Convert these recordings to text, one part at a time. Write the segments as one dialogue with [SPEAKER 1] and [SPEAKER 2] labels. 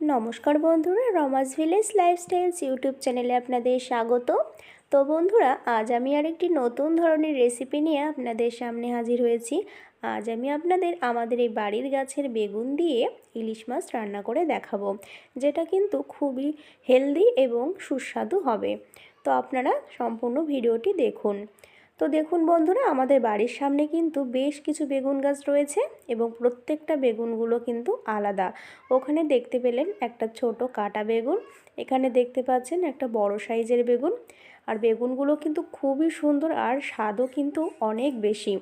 [SPEAKER 1] নমস্কার বন্ধুরা, রমাস village lifestyles YouTube চ্যানেলে আপনাদের স্বাগত। তো বন্ধুরা, আজ আমি আরেকটি নতুন ধরনের রেসিপি নিয়ে আপনাদের সামনে হাজির হয়েছি। আজ আমি আপনাদের আমাদের এই বাড়ির গাছের বেগুন দিয়ে ইলিশ মাছ রান্না করে দেখাবো, যেটা কিন্তু খুবই হেলদি এবং সুস্বাদু হবে। তো আপনারা সম্পূর্ণ ভিডিওটি দেখুন। তো দেখুন বন্ধুরা, আমাদের বাড়ির সামনে কিন্তু বেশ কিছু বেগুন গাছ রয়েছে এবং প্রত্যেকটা বেগুনগুলো কিন্তু আলাদা। ওখানে দেখতে পেলেন একটা ছোট কাটা বেগুন, এখানে দেখতে পাচ্ছেন একটা বড় সাইজের বেগুন। আর বেগুনগুলো কিন্তু খুবই সুন্দর আর স্বাদও কিন্তু অনেক বেশি।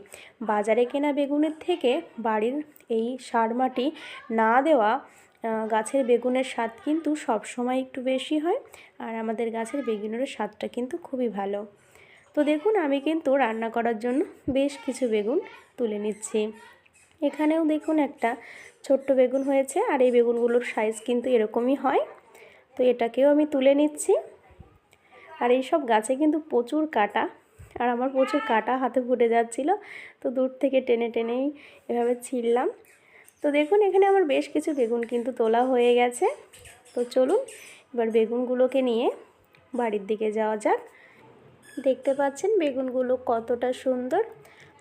[SPEAKER 1] বাজারে কেনা বেগুনের থেকে বাড়ির এই সার মাটি না দেওয়া গাছের বেগুনের স্বাদ কিন্তু সবসময় একটু বেশি হয়। আর আমাদের গাছের বেগুনের স্বাদটা কিন্তু খুবই ভালো। তো দেখুন, আমি কিন্তু রান্না করার জন্য বেশ কিছু বেগুন তুলে নিচ্ছি। এখানেও দেখুন একটা ছোট্ট বেগুন হয়েছে, আর এই বেগুনগুলোর সাইজ কিন্তু এরকমই হয়। তো এটাকেও আমি তুলে নিচ্ছি। আর এই সব গাছে কিন্তু প্রচুর কাটা, আর আমার প্রচুর কাটা হাতে ফুটে যাচ্ছিল, তো দূর থেকে টেনে টেনেই এভাবে ছিঁড়লাম। তো দেখুন, এখানে আমার বেশ কিছু বেগুন কিন্তু তোলা হয়ে গেছে। তো চলুন, এবার বেগুনগুলোকে নিয়ে বাড়ির দিকে যাওয়া যাক। দেখতে পাচ্ছেন বেগুনগুলো কতটা সুন্দর।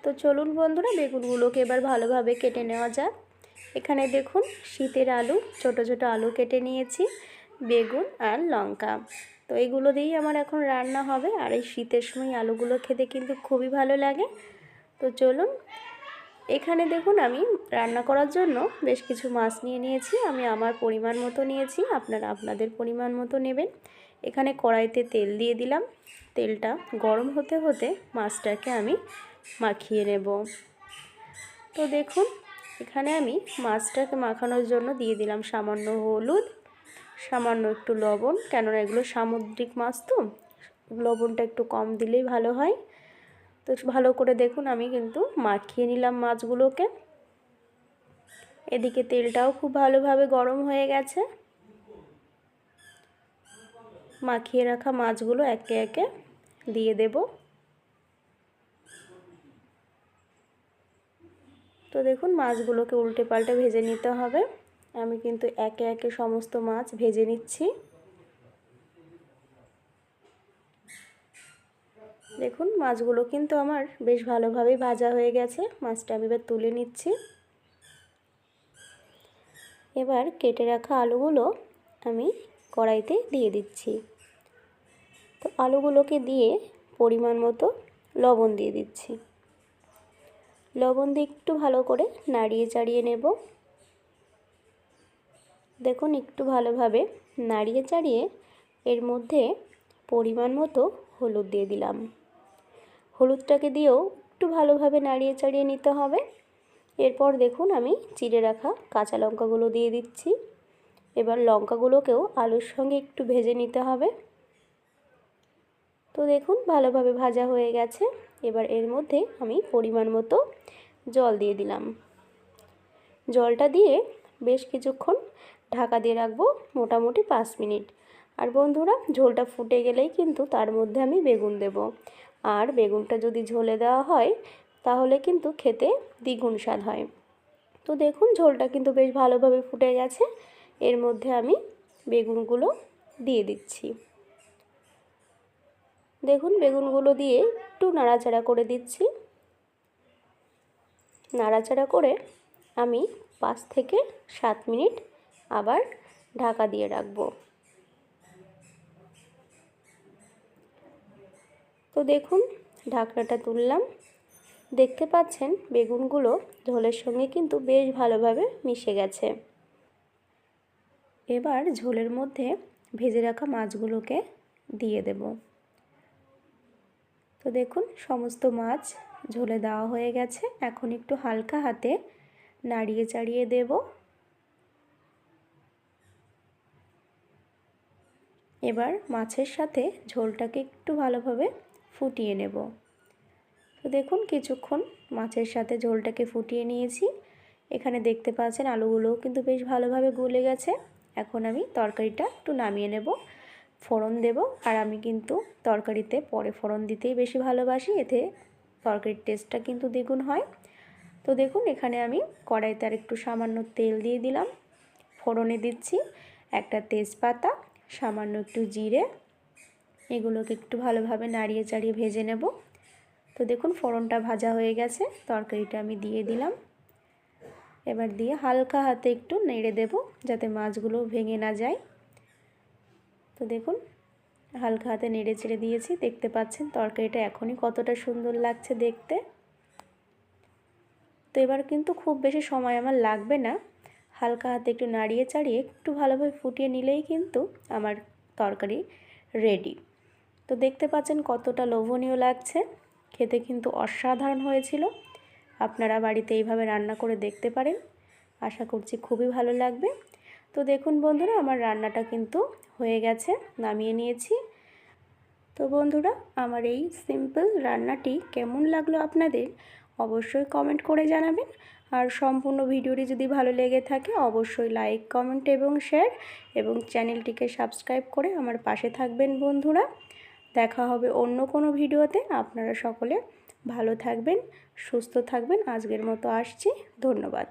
[SPEAKER 1] তো চলুন বন্ধুরা, বেগুনগুলোকে এবার ভালোভাবে কেটে নেওয়া যাক। এখানে দেখুন, শীতের আলু, ছোট ছোট আলু কেটে নিয়েছি, বেগুন আর লঙ্কা। তো এগুলো দিয়েই আমার এখন রান্না হবে, আর এই শীতের সময় আলুগুলো খেতে কিন্তু খুবই ভালো লাগে। তো চলুন, এখানে দেখুন, আমি রান্না করার জন্য বেশ কিছু মাছ নিয়ে নিয়েছি। আমি আমার পরিমাণ মতো নিয়েছি, আপনারা আপনাদের পরিমাণ মতো নেবেন। এখানে কড়াইতে তেল দিয়ে দিলাম। তেলটা গরম হতে হতে মাছটাকে আমি মাখিয়ে নেব। তো দেখুন, এখানে আমি মাছটাকে মাখানোর জন্য দিয়ে দিলাম সামান্য হলুদ, সামান্য একটু লবণ, কেননা এগুলো সামুদ্রিক মাছ তো, লবণটা একটু কম দিলেই ভালো হয়। তো ভালো করে দেখুন, আমি কিন্তু মাখিয়ে নিলাম মাছগুলোকে। এদিকে তেলটাও খুব ভালোভাবে গরম হয়ে গেছে। মাখিয়ে রাখা মাছগুলো একে একে দিয়ে দেব। তো দেখুন মাছগুলোকে উল্টে পাল্টে ভেজে নিতে হবে। আমি কিন্তু একে একে সমস্ত মাছ ভেজে নিচ্ছি। দেখুন মাছগুলো কিন্তু আমার বেশ ভালোভাবেই ভাজা হয়ে গেছে। মাছটা আমি এবার তুলে নিচ্ছি। এবার কেটে রাখা আলুগুলো আমি কড়াইতে দিয়ে দিচ্ছি। তো আলুগুলোকে দিয়ে পরিমাণ মতো লবণ দিয়ে দিচ্ছি। লবণ দিয়ে একটু ভালো করে নাড়িয়ে চাড়িয়ে নেব। দেখুন একটু ভালোভাবে নাড়িয়ে চাড়িয়ে এর মধ্যে পরিমাণ মতো হলুদ দিয়ে দিলাম। হলুদটাকে দিয়েও একটু ভালোভাবে নাড়িয়ে চাড়িয়ে নিতে হবে। এরপর দেখুন আমি চিড়ে রাখা কাঁচা লঙ্কাগুলো দিয়ে দিচ্ছি। এবার লঙ্কাগুলোকেও আলুর সঙ্গে একটু ভেজে নিতে হবে। তো দেখুন, ভালোভাবে ভাজা হয়ে গেছে। এবার এর মধ্যে আমি পরিমাণ মতো জল দিয়ে দিলাম। জলটা দিয়ে বেশ কিছুক্ষণ ঢাকা দিয়ে রাখব মোটামুটি পাঁচ মিনিট। আর বন্ধুরা, ঝোলটা ফুটে গেলেই কিন্তু তার মধ্যে আমি বেগুন দেব। আর বেগুনটা যদি ঝোলে দেওয়া হয়, তাহলে কিন্তু খেতে দ্বিগুণ স্বাদ হয়। তো দেখুন, ঝোলটা কিন্তু বেশ ভালোভাবে ফুটে গেছে। এর মধ্যে আমি বেগুনগুলো দিয়ে দিচ্ছি। দেখুন, বেগুনগুলো দিয়ে একটু নাড়াচাড়া করে দিচ্ছি। নাড়াচাড়া করে আমি পাঁচ থেকে সাত মিনিট আবার ঢাকা দিয়ে রাখব। তো দেখুন, ঢাকনাটা তুললাম। দেখতে পাচ্ছেন, বেগুনগুলো ঝোলের সঙ্গে কিন্তু বেশ ভালোভাবে মিশে গেছে। এবার ঝোলের মধ্যে ভেজে রাখা মাছগুলোকে দিয়ে দেব। তো দেখুন, সমস্ত মাছ ঝোলে দেওয়া হয়ে গেছে। এখন একটু হালকা হাতে নাড়িয়ে চাড়িয়ে দেব। এবার মাছের সাথে ঝোলটাকে একটু ভালোভাবে ফুটিয়ে নেব। তো দেখুন, কিছুক্ষণ মাছের সাথে ঝোলটাকে ফুটিয়ে নিয়েছি। এখানে দেখতে পাচ্ছেন, আলুগুলোও কিন্তু বেশ ভালোভাবে গলে গেছে। এখন আমি তরকারিটা একটু নামিয়ে নেব। ফোড়ন দেব। আর আমি কিন্তু তরকারিতে পরে ফোড়ন দিতেই বেশি ভালোবাসি। এতে তরকারির টেস্টটা কিন্তু দ্বিগুণ হয়। তো দেখুন, এখানে আমি কড়াইতে আর একটু সামান্য তেল দিয়ে দিলাম। ফোড়নে দিচ্ছি একটা তেজপাতা, সামান্য একটু জিরে। এগুলোকে একটু ভালোভাবে নাড়িয়ে চাড়িয়ে ভেজে নেব। তো দেখুন, ফোড়নটা ভাজা হয়ে গেছে। তরকারিটা আমি দিয়ে দিলাম। এবার দিয়ে হালকা হাতে একটু নেড়ে দেব, যাতে মাছগুলো ভেঙে না যায়। তো দেখুন, হালকা হাতে নেড়ে চেড়ে দিয়েছি। দেখতে পাচ্ছেন তরকারিটা এখনই কতটা সুন্দর লাগছে দেখতে। তো এবার কিন্তু খুব বেশি সময় আমার লাগবে না। হালকা হাতে একটু নাড়িয়ে চাড়িয়ে একটু ভালোভাবে ফুটিয়ে নিলেই কিন্তু আমার তরকারি রেডি তো দেখতে পাচ্ছেন কতটা লোভনীয় লাগছে। খেতে কিন্তু অসাধারণ হয়েছিল। আপনারা বাড়িতে এইভাবে রান্না করে দেখতে পারেন। আশা করছি খুবই ভালো লাগবে। তো দেখুন বন্ধুরা, আমার রান্নাটা কিন্তু হয়ে গেছে, নামিয়ে নিয়েছি। তো বন্ধুরা, আমার এই সিম্পল রান্নাটি কেমন লাগল আপনাদের অবশ্যই কমেন্ট করে জানাবেন। আর সম্পূর্ণ ভিডিওটি যদি ভালো লেগে থাকে, অবশ্যই লাইক, কমেন্ট এবং শেয়ার এবং চ্যানেলটিকে সাবস্ক্রাইব করে আমার পাশে থাকবেন বন্ধুরা। দেখা হবে অন্য কোনো ভিডিওতে। আপনারা সকলে ভালো থাকবেন, সুস্থ থাকবেন। আজকের মতো আসছি। ধন্যবাদ।